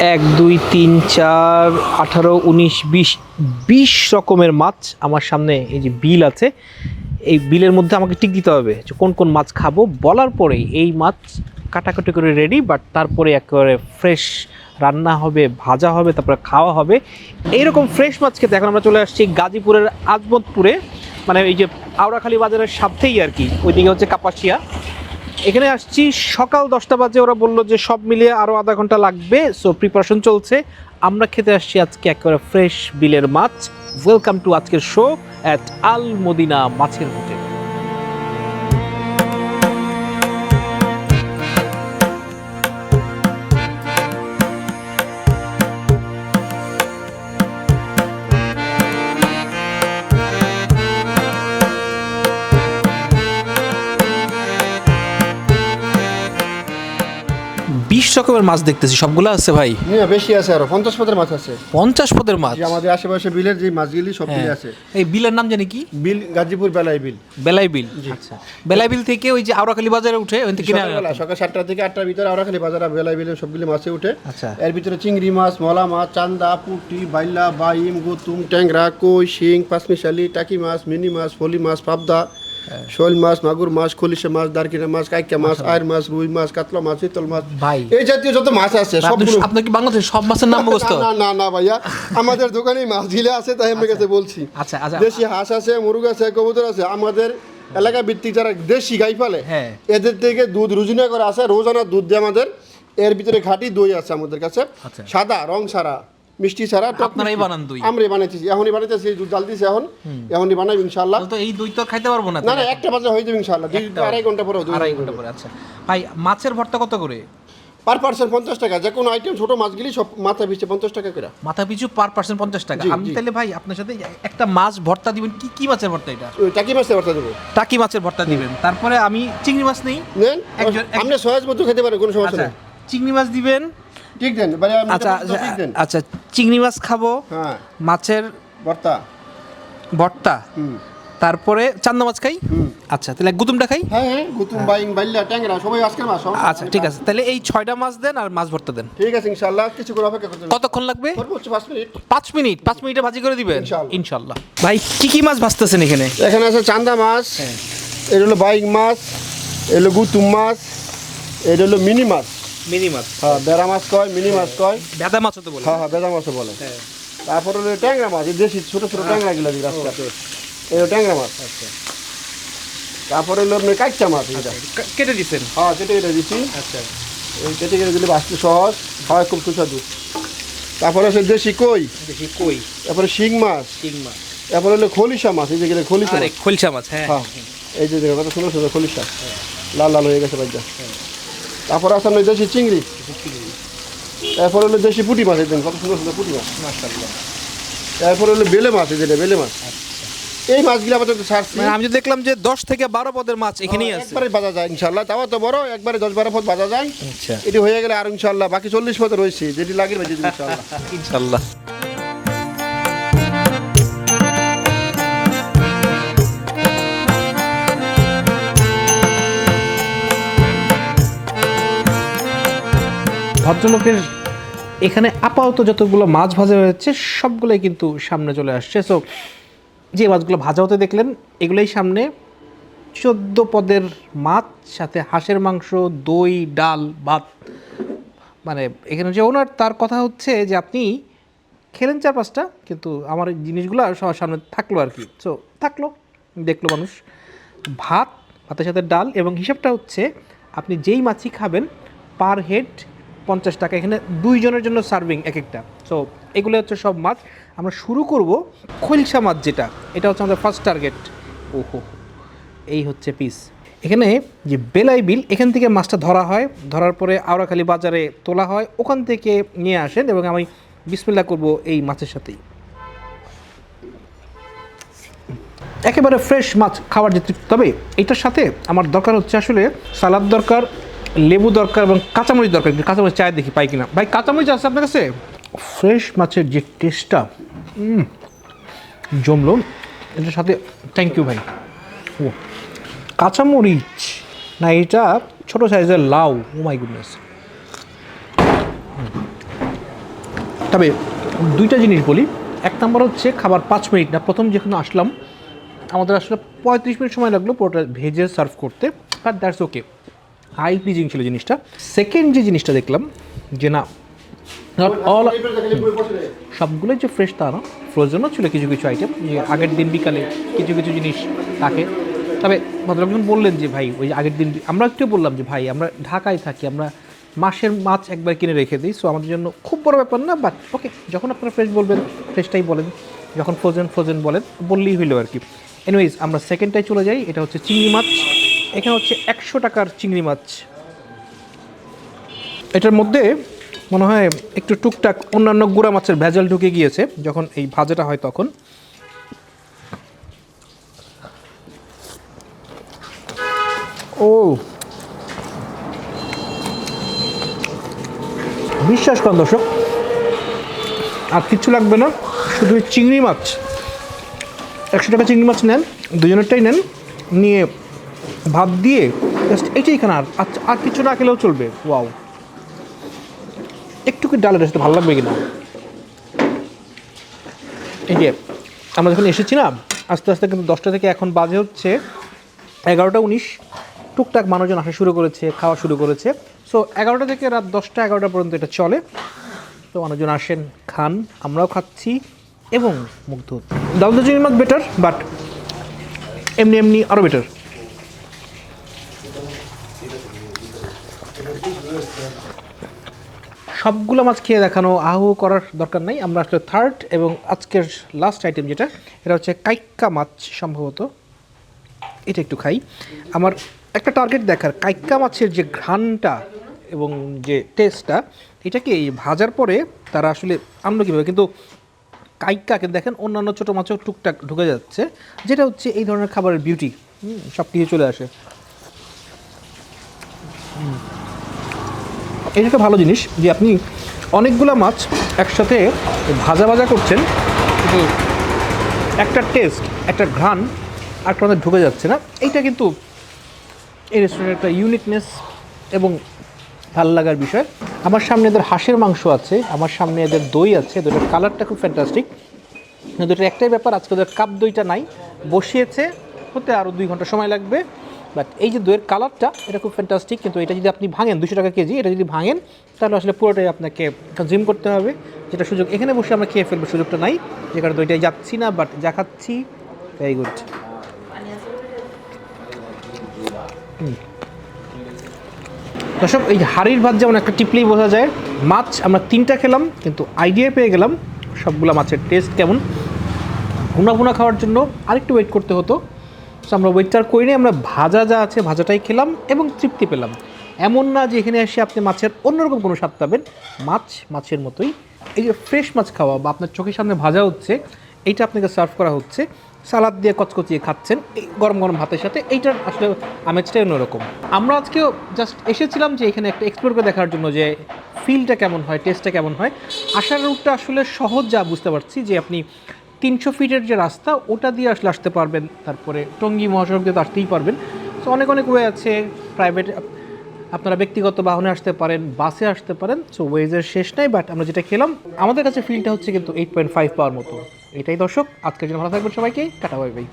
এক, দুই, তিন, চার, আঠারো, উনিশ, বিশ বিশ রকমের মাছ আমার সামনে এই যে বিল আছে, এই বিলের মধ্যে আমাকে টিক দিতে হবে যে কোন কোন মাছ খাব। বলার পরেই এই মাছ কাটাকাটি করে রেডি বাট তারপরে একেবারে ফ্রেশ রান্না হবে, ভাজা হবে, তারপরে খাওয়া হবে। এইরকম ফ্রেশ মাছ খেতে এখন আমরা চলে আসছি গাজীপুরের আজমতপুরে। মানে এই যে আওড়াখালী বাজারের সাথেই আর কি, ওইদিকে হচ্ছে কাপাসিয়া। এখানে আসছি, সকাল দশটা বাজে ওরা বলল যে সব মিলিয়ে আরও আধা ঘণ্টা লাগবে সো প্রিপারেশন চলছে। আমরা খেতে আসছি আজকে একেবারে ফ্রেশ বিলের মাছ। ওয়েলকাম টু আজকের শো অ্যাট আল মদিনা মাছের হোটেল। রকমের মাছ দেখতেছি সবগুলো আছে ভাই? না বেশি আছে আরও পঞ্চাশ পদের মাছ আছে। পঞ্চাশ পদের মাছ? আমাদের আশেপাশে বিলের যে মাছগুলি সব হ্যাঁ। আছে। এই বিলের নাম জানি কি? বিল গাজীপুর বেলায় বিল। বেলাই বিল। আচ্ছা। বেলাই বিল থেকে ওই যে আওড়াখালী বাজারে উঠে ওই থেকে? সকাল সাতটা থেকে আটটার ভিতরে আমরা বাজার বাজারে বেলায় বিলে সবগুলি মাছে উঠে। আচ্ছা। এর ভিতরে চিংড়ি মাছ মলা মাছ চান্দা পুটি বাইলা বাইম গুতুম ট্যাংরা কই শিং পাঁচমিশালি টাকি মাছ মিনি মাছ ফলি মাছ পাবদা হ্যাঁ। শোল মাছ মাগুর মাছ খলিশা মাছ দারকিনা মাছ কাইকা মাছ আয়ের মাছ রুই মাছ কাতলা মাছ চিতল মাছ। ভাই। এই জাতীয় যত মাছ আছে সবগুলো আপনার কি বাংলাদেশের সব মাছের নাম মুখস্থ? না না না ভাইয়া। আমাদের দোকানে মাছ ঝিলে আছে তাই আমার কাছে বলছি। আচ্ছা আচ্ছা। দেশি হাঁস আছে মুরগ আছে কবুতর আছে। আমাদের এলাকা ভিত্তিক যারা দেশি গাই পালে হ্যাঁ। এদের থেকে দুধ রুজিনা করা আছে রোজানা দুধ দিয়ে আমাদের এর ভিতরে খাঁটি দই আছে আমাদের কাছে। আচ্ছা। সাদা রং ছাড়া মিষ্টি ছাড়া আপনারাই বানান দই? আমরাই বানাইতেছি এখনই বানাইতেছি দুধ জাল দিছি এখন। এখনই বানাই ইনশাল্লাহ তো এই দই তো খাইতে পারব না না না একটা বাজে হয়ে যাবে ইনশাল্লাহ দুই আড়াই ঘণ্টা পরে আড়াই ঘণ্টা পরে আচ্ছা। ভাই মাছের ভর্তা কত করে? পার পার্সেন্ট পঞ্চাশ টাকা। যে কোনো আইটেম ছোট মাছগুলি সব মাথা পিছিয়ে পঞ্চাশ টাকা করে। মাথা পিছু পার পার্সেন্ট পঞ্চাশ টাকা। আমি তাহলে ভাই আপনার সাথে একটা মাছ ভর্তা দিবেন। কি কি মাছের ভর্তা এটা? টাকি মাছের ভর্তা দেবো। টাকি মাছের ভর্তা দিবেন। তারপরে আমি চিংড়ি মাছ নেই। আপনি সহজ মতো খেতে পারেন কোনো সমস্যা আচ্ছা। নেই। চিংড়ি মাছ দিবেন ঠিক দেন মানে আচ্ছা আচ্ছা চিংড়ি মাছ খাব হ্যাঁ। মাছের ভর্তা। ভর্তা। তারপরে চান্দা মাছ খাই? হুম। আচ্ছা তাহলে গুতুমটা খাই? হ্যাঁ হ্যাঁ গুতুম বাইং বাইল্লা ট্যাংরা সবাই আজকের মাছ আচ্ছা ঠিক আছে তাহলে এই ছয়টা মাছ দেন আর মাছ ভর্তা দেন। ঠিক আছে ইনশাআল্লাহ কিছু করে অপেক্ষা করতে কতক্ষণ লাগবে? সর্বোচ্চ পাঁচ মিনিট। পাঁচ মিনিট মিনিটে ভাজি করে দিবেন? ইনশাআল্লাহ। ইনশাল্লাহ ভাই কি কি মাছ ভাজতেছেন এখানে? এখানে আছে চান্দা মাছ হ্যাঁ। এটা হলো বাইং মাছ এটা হলো গুতুম মাছ এটা হলো মিনি মাছ। মিনি মাছ। হ্যাঁ বেড়া মাছ কয় মিনি মাছ কয়। ভেদা মাছও তো বলে। হ্যাঁ হ্যাঁ বেদা মাছও বলে। তারপরে হলো ট্যাংরা মাছ দেশি ছোট ছোট ট্যাংরা গুলো দিই রাস্তা এটা ট্যাংরা মাছ। তারপরে হলো মাছ এটা কেটে হ্যাঁ কেটে কেটে দিচ্ছি আচ্ছা। এই কেটে কেটে দিলে বাঁচতে সহজ হয় খুব সুস্বাদু। তারপরে আছে দেশি কই। কই। তারপরে শিং মাছ। মাছ। তারপরে হলো খলিশা মাছ এই যে গেলে খলিশা আরে মাছ। হ্যাঁ। এই যে দেখো কত সুন্দর সুন্দর খলিশা। লাল লাল হয়ে গেছে তারপরে আছে আপনার দেশি চিংড়ি। তারপরে হলো দেশি পুঁটি মাছ একদম কত সুন্দর সুন্দর পুঁটি মাছ। মাশাআল্লাহ তারপরে হলো বেলে মাছ এই যেটা বেলে মাছ। এই মাছগুলো আপাতত ছাড়ছি মানে আমি তো দেখলাম যে দশ থেকে বারো পদের মাছ এখানেই আছে। একবারে বাজা যায় ইনশাল্লাহ তাও তো বড় একবারে দশ বারো ফুট বাজা যায়। আচ্ছা। এটি হয়ে গেলে আর ইনশাল্লাহ বাকি চল্লিশ পথে রয়েছে যেটি লাগে বেজে দিন ইনশাল্লাহ ইনশাল্লাহ ভদ্রলোকের এখানে আপাতত যতগুলো মাছ ভাজা হয়েছে, সবগুলোই কিন্তু সামনে চলে আসছে। সো যে মাছগুলো ভাজা হতে দেখলেন, এগুলোই সামনে চোদ্দ পদের মাছ, সাথে হাঁসের মাংস, দই, ডাল, ভাত। মানে এখানে যে ওনার তার কথা হচ্ছে যে আপনি খেলেন চার পাঁচটা কিন্তু আমার জিনিসগুলো সবার সামনে থাকল আর কি। সো থাকল, দেখল মানুষ। ভাত, ভাতের সাথে ডাল, এবং হিসাবটা হচ্ছে আপনি যেই মাছই খাবেন পার হেড পঞ্চাশ টাকা। এখানে দুইজনের জন্য সার্ভিং এক একটা। সো এগুলো হচ্ছে সব মাছ। আমরা শুরু করব খৈলসা মাছ যেটা। এটা হচ্ছে আমাদের ফার্স্ট টার্গেট ওহো। এই হচ্ছে পিস এখানে যে বেলাই বিল, এখান থেকে মাছটা ধরা হয়। ধরার পরে আওড়াখালী বাজারে তোলা হয়। ওখান থেকে নিয়ে আসেন এবং আমি বিসমিল্লা করব এই মাছের সাথেই। একেবারে ফ্রেশ মাছ খাওয়ার যে তৃপ্তি। তবে এটার সাথে আমার দরকার হচ্ছে আসলে সালাদ দরকার লেবু দরকার এবং কাঁচামরিচ দরকার। কাঁচামরিচ চায় দেখি পাই কিনা। ভাই কাঁচামরিচ আছে আপনার কাছে? ফ্রেশ মাছের যে টেস্টটা জমলো এটার সাথে থ্যাংক ইউ ভাই। ও কাঁচামরিচ না এটা ছোট সাইজের লাউ। ও মাই গুডনেস তবে দুইটা জিনিস বলি। এক নম্বর হচ্ছে খাবার পাঁচ মিনিট। না প্রথম যেখানে আসলাম আমাদের আসলে পঁয়ত্রিশ মিনিট সময় লাগল পুরোটা ভেজে সার্ভ করতে but that's okay high pleasing ছিল জিনিসটা। সেকেন্ড যে জিনিসটা দেখলাম, যে না নট অল সবগুলোই যে ফ্রেশ তা না ফ্রোজেনও ছিল কিছু কিছু আইটেম যে আগের দিন বিকালে কিছু কিছু জিনিস থাকে। তবে ভদ্রলোকজন বললেন যে, ভাই, ওই আগের দিন আমরা একটু বললাম যে, ভাই, আমরা ঢাকায় থাকি, আমরা মাসের মাছ একবার কিনে রেখে দিই সো আমাদের জন্য খুব বড় ব্যাপার না বাট ওকে যখন আপনারা ফ্রেশ বলবেন ফ্রেশটাই বলেন, যখন ফ্রোজেন ফ্রোজেন বলেন, বললেই হইল আর কি। এনিওয়েজ আমরা সেকেন্ডটাই চলে যাই, এটা হচ্ছে চিংড়ি মাছ। এখানে হচ্ছে একশো টাকার চিংড়ি মাছ। এটার মধ্যে মনে হয় একটু টুকটাক অন্যান্য গুঁড়া মাছের ভেজাল ঢুকে গিয়েছে, যখন এই ভাজাটা হয় তখন। ও। বিশ্বাস করেন দর্শক, আর কিচ্ছু লাগবে না, শুধু চিংড়ি মাছ। একশো টাকা চিংড়ি মাছ নেন, দুজনেরটাই নেন, নিয়ে ভাত দিয়ে জাস্ট এইটাই এখানে আর। আচ্ছা আর কিছু না খেলেও চলবে। ওয়াও একটু কি ডালের সাথে ভালো লাগবে কিনা? এই যে, আমরা যখন এসেছি না, আস্তে আস্তে কিন্তু দশটা থেকে এখন বাজে হচ্ছে এগারোটা উনিশ। টুকটাক মানুষজন আসা শুরু করেছে, খাওয়া শুরু করেছে। সো এগারোটা থেকে রাত দশটা, এগারোটা পর্যন্ত এটা চলে। তো মানুষজন আসেন, খান, আমরাও খাচ্ছি এবং মুগ্ধ দাউদ চিংড়ি মাছ বেটার বাট এমনি এমনি আরও বেটার সবগুলো মাছ খেয়ে দেখানো, আহু করার দরকার নাই। আমরা আসলে থার্ড এবং আজকের লাস্ট আইটেম যেটা, এটা হচ্ছে কাইক্কা মাছ সম্ভবত। এটা একটু খাই। আমার একটা টার্গেট দেখার, কাইক্কা মাছের যে ঘ্রাণটা এবং যে টেস্টটা এটাকে এই ভাজার পরে তারা আসলে আনলো কীভাবে? কিন্তু কাইক্কাকে দেখেন, অন্যান্য ছোটো মাছও টুকটাক ঢুকে যাচ্ছে। যেটা হচ্ছে এই ধরনের খাবারের বিউটি সব কিছু চলে আসে। এটা একটা ভালো জিনিস যে আপনি অনেকগুলো মাছ একসাথে ভাজা ভাজা করছেন। একটা টেস্ট একটা ঘ্রাণ একটা আমাদের ঢুকে যাচ্ছে না। এইটা কিন্তু এই রেস্টুরেন্টের একটা ইউনিকনেস এবং ভালো লাগার বিষয়। আমার সামনে এদের হাঁসের মাংস আছে আমার সামনে এদের দই আছে দুটোর কালারটা খুব ফ্যান্টাস্টিক দুটোর একটাই ব্যাপার আজকে ওদের কাপ দইটা নাই। বসিয়েছে হতে আরও দুই ঘণ্টা সময় লাগবে। বাট এই যে দইয়ের কালারটা এটা খুব ফ্যান্টাস্টিক কিন্তু এটা যদি আপনি ভাঙেন দুশো টাকা কেজি, এটা যদি ভাঙেন, তাহলে আসলে পুরোটাই আপনাকে কনজিউম করতে হবে। যেটা সুযোগ, এখানে বসে আমরা খেয়ে ফেলব, সুযোগটা নাই। যে কারণে দইটাই যাচ্ছি না বাট যা খাচ্ছি ভেরি গুড দর্শক, এই হাড়ির ভাত যেমন একটা টিপলেই বোঝা যায়, মাছ আমরা তিনটা খেলাম, কিন্তু আইডিয়া পেয়ে গেলাম, সবগুলো মাছের টেস্ট কেমন? ভুনা ভুনা খাওয়ার জন্য আরেকটু ওয়েট করতে হতো। সো আমরা ওয়েটটার করি নি আমরা ভাজা যা আছে, ভাজাটাই খেলাম এবং তৃপ্তি পেলাম। এমন না যে এখানে এসে আপনি মাছের অন্যরকম কোনো স্বাদ পাবেন। মাছ, মাছের মতোই। এই যে ফ্রেশ মাছ খাওয়া বা আপনার চোখের সামনে ভাজা হচ্ছে, এইটা আপনাকে সার্ভ করা হচ্ছে। সালাদ দিয়ে কচকচিয়ে খাচ্ছেন, এই গরম গরম ভাতের সাথে। এইটার আসলে আমেজটাই অন্যরকম। আমরা আজকেও জাস্ট এসেছিলাম যে এখানে একটা এক্সপ্লোর করে দেখার জন্য যে ফিলটা কেমন হয় টেস্টটা কেমন হয়। আসার রুটটা আসলে সহজ যা বুঝতে পারছি যে আপনি তিনশো ফিটের যে রাস্তা, ওটা দিয়ে আসলে আসতে পারবেন। তারপরে টঙ্গী মহাসড়ক দিয়ে তো আসতেই পারবেন। সো অনেক অনেক ওয়ে আছে। প্রাইভেট আপনারা ব্যক্তিগত বাহনে আসতে পারেন, বাসে আসতে পারেন। সো ওয়েজের শেষ নাই বাট আমরা যেটা খেলাম, আমাদের কাছে ফিলটা হচ্ছে কিন্তু এইট পয়েন্ট ফাইভ পাওয়ার মতো। এটাই দর্শক, আজকের জন্য ভালো থাকবেন সবাইকে। Tata bye bye